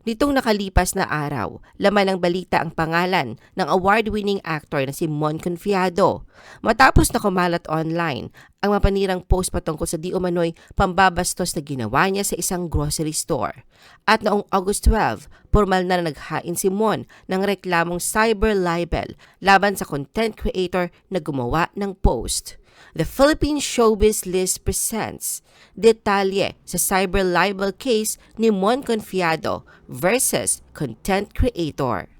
Nitong nakalipas na araw, laman ng balita ang pangalan ng award-winning actor na si Mon Confiado. Matapos na kumalat online ang mapanirang post patungkol sa di umano'y pambabastos na ginawa niya sa isang grocery store. At noong August 12, formal na naghain si Mon ng reklamong cyber libel laban sa content creator na gumawa ng post. The Philippine Showbiz List presents detalye sa cyber libel case ni Mon Confiado versus content creator.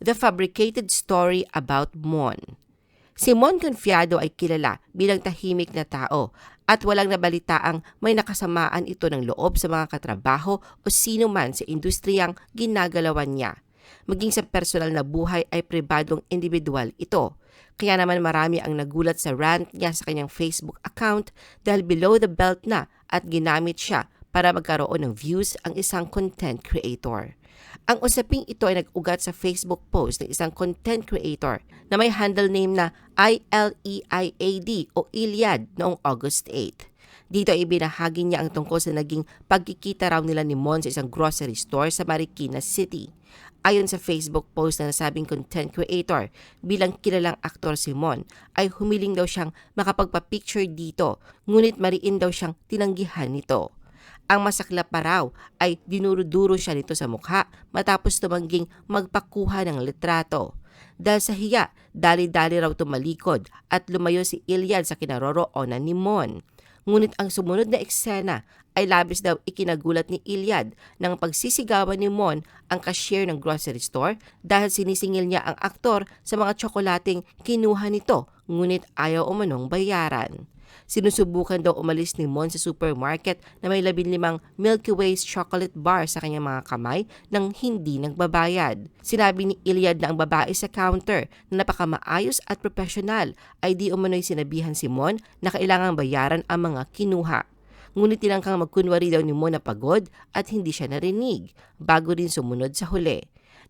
The fabricated story about Mon. Si Mon Confiado ay kilala bilang tahimik na tao at walang nabalitaang may nakasamaan ito ng loob sa mga katrabaho o sino man sa industriyang ginagalawan niya. Maging sa personal na buhay ay pribadong individual ito. Kaya naman marami ang nagulat sa rant niya sa kanyang Facebook account dahil below the belt na at ginamit siya para magkaroon ng views ang isang content creator. Ang usaping ito ay nag-ugat sa Facebook post ng isang content creator na may handle name na ILEIAD o Iliad noong August 8. Dito ay binahagi niya ang tungkol sa naging pagkikita raw nila ni Mon sa isang grocery store sa Marikina City. Ayon sa Facebook post na nasabing content creator, bilang kilalang aktor si Mon, ay humiling daw siyang makapagpa-picture dito, ngunit mariin daw siyang tinanggihan nito. Ang masakla pa raw ay dinuruduro siya nito sa mukha matapos tumangging magpakuha ng litrato. Dahil sa hiya, dali-dali raw tumalikod at lumayo si Iliad sa kinaroroonan ni Mon. Ngunit ang sumunod na eksena ay labis daw ikinagulat ni Iliad nang pagsisigawan ni Mon ang cashier ng grocery store dahil sinisingil niya ang aktor sa mga tsokolating kinuha nito ngunit ayaw umanong bayaran. Sinusubukan daw umalis ni Mon sa supermarket na may 15 Milky Way's chocolate bar sa kanyang mga kamay nang hindi nagbabayad. Sinabi ni Iliad na ang babae sa counter na napakamaayos at profesional ay di umano'y sinabihan si Mon na kailangang bayaran ang mga kinuha. Ngunit tinangkang magkunwari daw ni Mon na pagod at hindi siya narinig bago rin sumunod sa huli.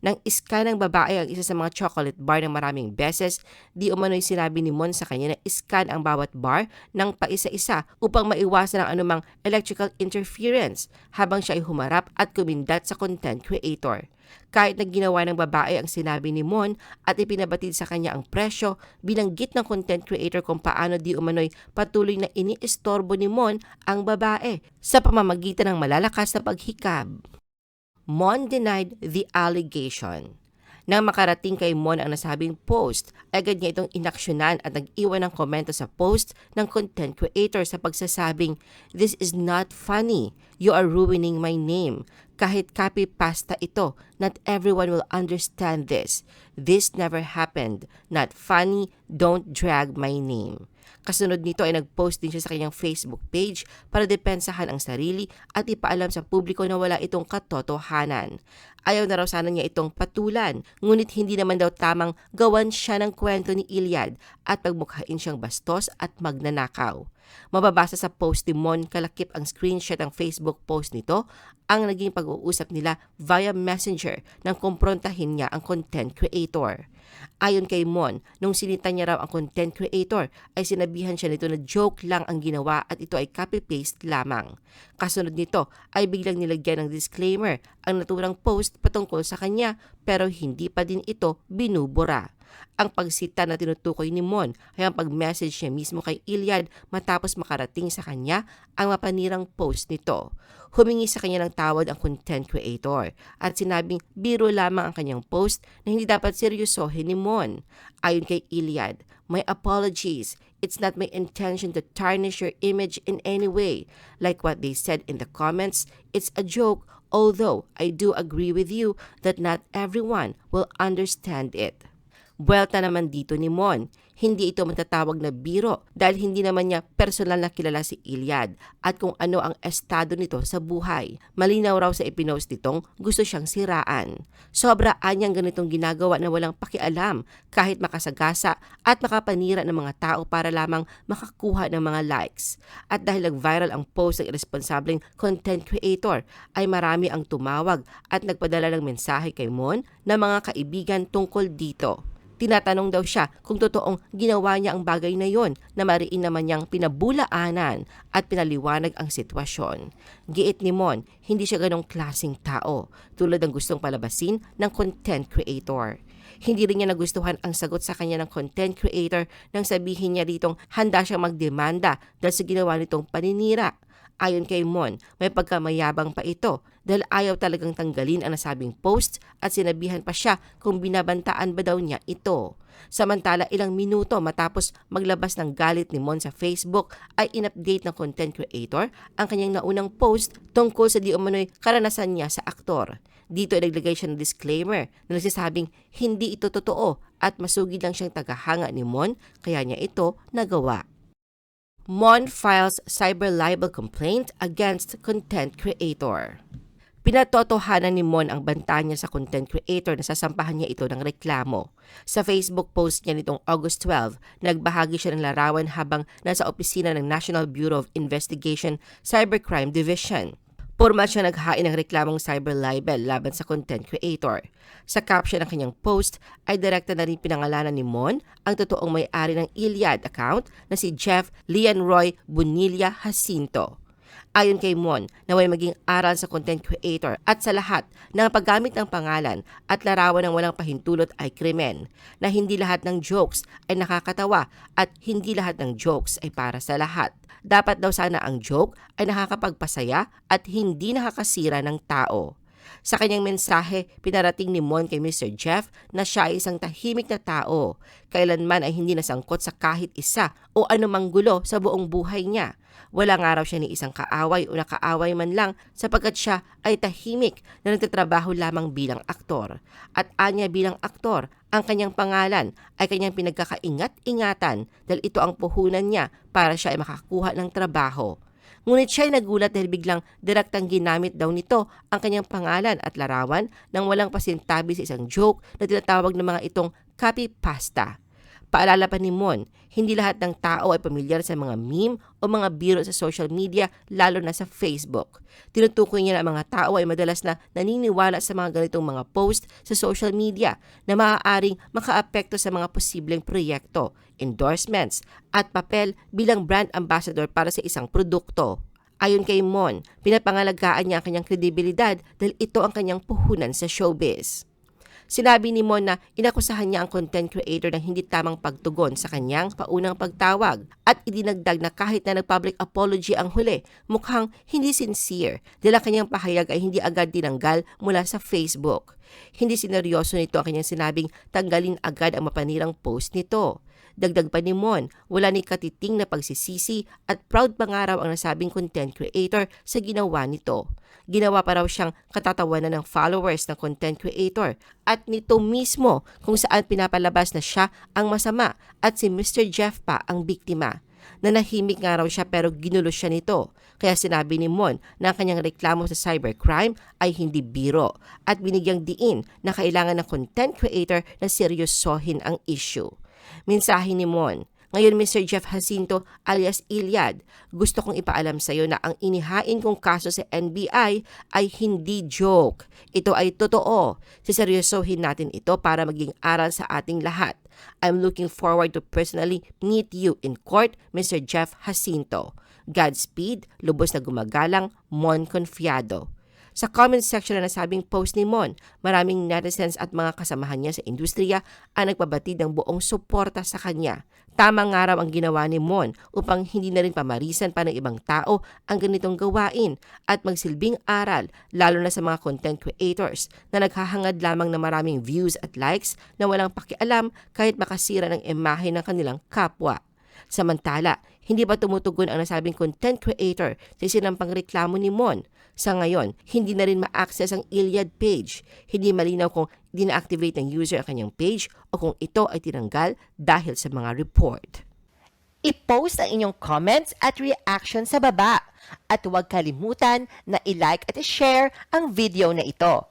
Nang iskan ng babae ang isa sa mga chocolate bar ng maraming beses, di umano'y sinabi ni Mon sa kanya na iskan ang bawat bar ng paisa-isa upang maiwasan ang anumang electrical interference habang siya ay humarap at kumindat sa content creator. Kahit na ginawa ng babae ang sinabi ni Mon at ipinabatid sa kanya ang presyo, binanggit ng content creator kung paano di umano'y patuloy na iniistorbo ni Mon ang babae sa pamamagitan ng malalakas na paghikab. Mon denied the allegation. Nang makarating kay Mon ang nasabing post, agad niya itong inaksyonan at nag-iwan ng komento sa post ng content creator sa pagsasabing, This is not funny. You are ruining my name. Kahit copy pasta ito, not everyone will understand this. This never happened. Not funny. Don't drag my name. Kasunod nito ay nag-post din siya sa kanyang Facebook page para depensahan ang sarili at ipaalam sa publiko na wala itong katotohanan. Ayaw na raw sana niya itong patulan, ngunit hindi naman daw tamang gawan siya ng kwento ni Iliad at pagmukhain siyang bastos at magnanakaw. Mababasa sa post ni Mon kalakip ang screenshot ng Facebook post nito ang naging pag-uusap nila via messenger nang kumprontahin niya ang content creator. Ayon kay Mon, nung sinita niya raw ang content creator ay sinabihan siya nito na joke lang ang ginawa at ito ay copy-paste lamang. Kasunod nito ay biglang nilagyan ng disclaimer ang naturang post patungkol sa kanya pero hindi pa din ito binubura. Ang pagsita na tinutukoy ni Mon ay ang pag-message niya mismo kay Iliad matapos makarating sa kanya ang mapanirang post nito. Humingi sa kanya ng tawad ang content creator at sinabing biro lamang ang kanyang post na hindi dapat seryosohin ni Mon. Ayon kay Iliad, My apologies. It's not my intention to tarnish your image in any way. Like what they said in the comments, it's a joke, although I do agree with you that not everyone will understand it. Buwelta naman dito ni Mon. Hindi ito matatawag na biro dahil hindi naman niya personal na kilala si Iliad at kung ano ang estado nito sa buhay. Malinaw raw sa ipinost nitong gusto siyang siraan. Sobra anyang ganitong ginagawa na walang pakialam kahit makasagasa at makapanira ng mga tao para lamang makakuha ng mga likes. At dahil nag-viral ang post ng irresponsableng content creator ay marami ang tumawag at nagpadala ng mensahe kay Mon na mga kaibigan tungkol dito. Tinatanong daw siya kung totoong ginawa niya ang bagay na yon na mariin naman niyang pinabulaanan at pinaliwanag ang sitwasyon. Giit ni Mon, hindi siya ganong klasing tao tulad ng gustong palabasin ng content creator. Hindi rin niya nagustuhan ang sagot sa kanya ng content creator nang sabihin niya ditong handa siyang magdemanda dahil sa ginawa nitong paninira. Ayon kay Mon, may pagkamayabang pa ito dahil ayaw talagang tanggalin ang nasabing post at sinabihan pa siya kung binabantaan ba daw niya ito. Samantala ilang minuto matapos maglabas ng galit ni Mon sa Facebook ay in-update ng content creator ang kanyang naunang post tungkol sa di umano'y karanasan niya sa aktor. Dito ay naglagay siya ng disclaimer na nagsasabing hindi ito totoo at masugid lang siyang tagahanga ni Mon kaya niya ito nagawa. Mon files cyber libel complaint against content creator. Pinatotohanan ni Mon ang banta niya sa content creator na sasampahan niya ito ng reklamo. Sa Facebook post niya nitong August 12, nagbahagi siya ng larawan habang nasa opisina ng National Bureau of Investigation Cybercrime Division. Formal siya naghain ng reklamong cyber libel laban sa content creator. Sa caption ng kanyang post ay direkta na rin pinangalanan ni Mon ang totoong may-ari ng Iliad account na si Jeff Leonroy Bonilla Jacinto. Ayon kay Mon, naway maging aral sa content creator at sa lahat na paggamit ng pangalan at larawan ng walang pahintulot ay krimen, na hindi lahat ng jokes ay nakakatawa at hindi lahat ng jokes ay para sa lahat. Dapat daw sana ang joke ay nakakapagpasaya at hindi nakakasira ng tao. Sa kanyang mensahe, pinarating ni Mon kay Mr. Jeff na siya ay isang tahimik na tao. Kailanman ay hindi nasangkot sa kahit isa o anumang gulo sa buong buhay niya. Walang araw siya ni isang kaaway o nakaaway man lang sapagkat siya ay tahimik na nagtatrabaho lamang bilang aktor. At anya bilang aktor, ang kanyang pangalan ay kanyang pinagkakaingat-ingatan dahil ito ang puhunan niya para siya ay makakuha ng trabaho. Ngunit siya ay nagulat dahil biglang direktang ginamit daw nito ang kanyang pangalan at larawan nang walang pasintabi sa isang joke na tinatawag ng mga itong copy pasta. Paalala pa ni Mon, hindi lahat ng tao ay pamilyar sa mga meme o mga biro sa social media, lalo na sa Facebook. Tinutukoy niya na ang mga tao ay madalas na naniniwala sa mga ganitong mga post sa social media na maaaring makaapekto sa mga posibleng proyekto, endorsements, at papel bilang brand ambassador para sa isang produkto. Ayon kay Mon, pinapangalagaan niya ang kanyang kredibilidad dahil ito ang kanyang puhunan sa showbiz. Sinabi ni Mon na inakusahan niya ang content creator ng hindi tamang pagtugon sa kanyang paunang pagtawag at idinagdag na kahit na nag-public apology ang huli, mukhang hindi sincere dahil ang kanyang pahayag ay hindi agad tinanggal mula sa Facebook. Hindi sineryoso nito ang kanyang sinabing tanggalin agad ang mapanirang post nito. Dagdag pa ni Mon, wala ni katiting na pagsisisi at proud pa raw ang nasabing content creator sa ginawa nito. Ginawa pa raw siyang katatawanan ng followers ng content creator at nito mismo kung saan pinapalabas na siya ang masama at si Mr. Jeff pa ang biktima. Nanahimik nga raw siya pero ginulo siya nito. Kaya sinabi ni Mon na ang kanyang reklamo sa cybercrime ay hindi biro at binigyang diin na kailangan ng content creator na seryosohin ang issue. Mensahe ni Mon, ngayon Mr. Jeff Jacinto alias Iliad, gusto kong ipaalam sa iyo na ang inihain kong kaso sa NBI ay hindi joke. Ito ay totoo. Siseryosohin natin ito para maging aral sa ating lahat. I'm looking forward to personally meet you in court, Mr. Jeff Jacinto. Godspeed, lubos na gumagalang, Mon Confiado. Sa comment section na nasabing post ni Mon, maraming netizens at mga kasamahan niya sa industriya ang nagpabatid ng buong suporta sa kanya. Tama nga raw ang ginawa ni Mon upang hindi na rin pamarisan pa ng ibang tao ang ganitong gawain at magsilbing aral lalo na sa mga content creators na naghahangad lamang ng maraming views at likes na walang pakialam kahit makasira ng imahe ng kanilang kapwa. Samantala, hindi pa tumutugon ang nasabing content creator sa sinampang reklamo ni Mon. Sa ngayon, hindi na rin ma-access ang Iliad page. Hindi malinaw kung dina-activate ng user ang kanyang page o kung ito ay tinanggal dahil sa mga report. I-post ang inyong comments at reaction sa baba. At huwag kalimutan na i-like at i-share ang video na ito.